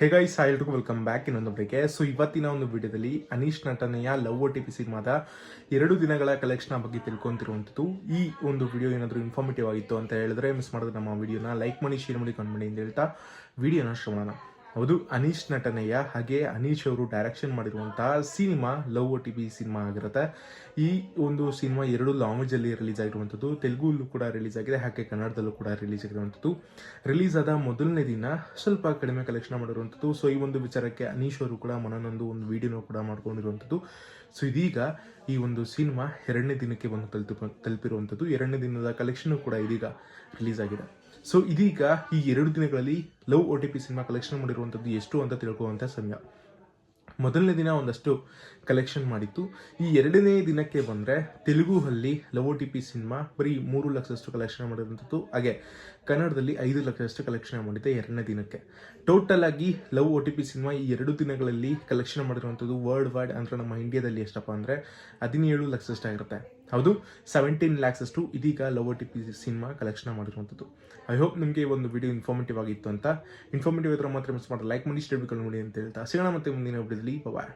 ಹೇಗಾಯಿ ಸಾಯಿಲ್ರಿಗೂ welcome back ಇನ್ನೊಂದು ಬ್ರೇಕೆ so ಇವತ್ತಿನ ಒಂದು ವಿಡಿಯೋದಲ್ಲಿ ಅನೀಶ್ ನಟನೆಯ ಲವ್ ಒ ಟಿ ಪಿ ಸಿನಿಮಾದ ಎರಡು ದಿನಗಳ ಕಲೆಕ್ಷನ್ ಬಗ್ಗೆ ತಿಳ್ಕೊಂತಿರುವಂಥದ್ದು ಈ ಒಂದು ವಿಡಿಯೋ ಏನಾದರೂ ಇನ್ಫಾರ್ಮೇಟಿವ್ ಆಗಿತ್ತು ಅಂತ ಹೇಳಿದ್ರೆ ಮಿಸ್ ಮಾಡಿದ್ರೆ ನಮ್ಮ ವಿಡಿಯೋನ ಲೈಕ್ ಮಾಡಿ ಶೇರ್ ಮಾಡಿ ಕಮೆಂಟ್ ಮಾಡಿ ಅಂತ ಹೇಳ್ತಾ ವಿಡಿಯೋನ ಶ್ರವಣ ಹೌದು, ಅನೀಶ್ ನಟನೆಯ ಹಾಗೆ ಅನೀಶ್ ಅವರು ಡೈರೆಕ್ಷನ್ ಮಾಡಿರುವಂತಹ cinema, love O T B cinema ಆಗಿರುತ್ತೆ. ಈ ಒಂದು ಸಿನಿಮಾ ಎರಡು ಲ್ಯಾಂಗ್ವೇಜ್ ಅಲ್ಲಿ ರಿಲೀಸ್ ಆಗಿರುವಂಥದ್ದು. ತೆಲುಗುಲ್ಲೂ ಕೂಡ ರಿಲೀಸ್ ಆಗಿದೆ, ಹಾಗೆ ಕನ್ನಡದಲ್ಲೂ ಕೂಡ ರಿಲೀಸ್ ಆಗಿರುವಂಥದ್ದು. ರಿಲೀಸ್ ಆದ ಮೊದಲನೇ ದಿನ ಸ್ವಲ್ಪ ಕಡಿಮೆ ಕಲೆಕ್ಷನ್ ಮಾಡಿರುವಂಥದ್ದು. ಸೊ ಈ ಒಂದು ವಿಚಾರಕ್ಕೆ ಅನೀಶ್ ಅವರು ಕೂಡ ಮನನೊಂದು ಒಂದು ವಿಡಿಯೋನೂ ಕೂಡ ಮಾಡ್ಕೊಂಡಿರುವಂಥದ್ದು. ಸೊ ಇದೀಗ ಈ ಒಂದು ಸಿನಿಮಾ ಎರಡನೇ ದಿನಕ್ಕೆ ಬಂದು ತಲುಪಿ, ತಲುಪಿರುವಂಥದ್ದು. ಎರಡನೇ ದಿನದ ಕಲೆಕ್ಷನ್ ಕೂಡ ಇದೀಗ ರಿಲೀಸ್ ಆಗಿದೆ. ಸೊ ಇದೀಗ ಈ ಎರಡು ದಿನಗಳಲ್ಲಿ love O T P cinema collection ಮಾಡಿರುವಂಥದ್ದು ಎಷ್ಟು ಅಂತ ತಿಳ್ಕೊಳ್ಳುವಂಥ ಸಮಯ. ಮೊದಲನೇ ದಿನ ಒಂದಷ್ಟು ಕಲೆಕ್ಷನ್ ಮಾಡಿತ್ತು. ಈ ಎರಡನೇ ದಿನಕ್ಕೆ ಬಂದರೆ ತೆಲುಗುನಲ್ಲಿ ಲವ್ ಟಿ ಪಿ ಸಿನಿಮಾ ಬರೀ ಮೂರು ಲಕ್ಷದಷ್ಟು ಕಲೆಕ್ಷನ್ ಮಾಡಿರುವಂಥದ್ದು ಹಾಗೆ ಕನ್ನಡದಲ್ಲಿ ಐದು ಲಕ್ಷದಷ್ಟು ಕಲೆಕ್ಷನ್ ಮಾಡಿದೆ ಎರಡನೇ ದಿನಕ್ಕೆ. ಟೋಟಲ್ ಆಗಿ love O T P cinema ಈ ಎರಡು ದಿನಗಳಲ್ಲಿ ಕಲೆಕ್ಷನ್ ಮಾಡಿರುವಂಥದ್ದು ವರ್ಲ್ಡ್ ವೈಡ್ ಅಂದರೆ ನಮ್ಮ ಇಂಡಿಯಾದಲ್ಲಿ ಎಷ್ಟಪ್ಪ ಅಂದರೆ ಹದಿನೇಳು ಲಕ್ಷದಷ್ಟು ಆಗಿರುತ್ತೆ ಹೌದು ಸೆವೆಂಟೀನ್ ಲ್ಯಾಕ್ಸ್ ಅಷ್ಟು ಇದೀಗ love TP T P cinema collection ಮಾಡಿರುವಂಥದ್ದು. ಐ ಹೋಪ್ ನಿಮಗೆ ಒಂದು ವಿಡಿಯೋ ಇನ್ಫಾರ್ಮೇಟಿವ್ ಆಗಿತ್ತು ಅಂತ. ಇನ್ಫಾರ್ಮೇಟಿವ್ ಇದ್ರೆ ಮಾತ್ರ ಮಿಸ್ ಮಾಡಿ ಲೈಕ್ ಮಾಡಿ ಸ್ಟೇಟ್ ನೋಡಿ ಅಂತ ಹೇಳ್ತಾ. ಸಿಗೋಣ ಮತ್ತೆ ಮುಂದಿನ ವಿಡಿಯೋದಲ್ಲಿ ಬಾಯ್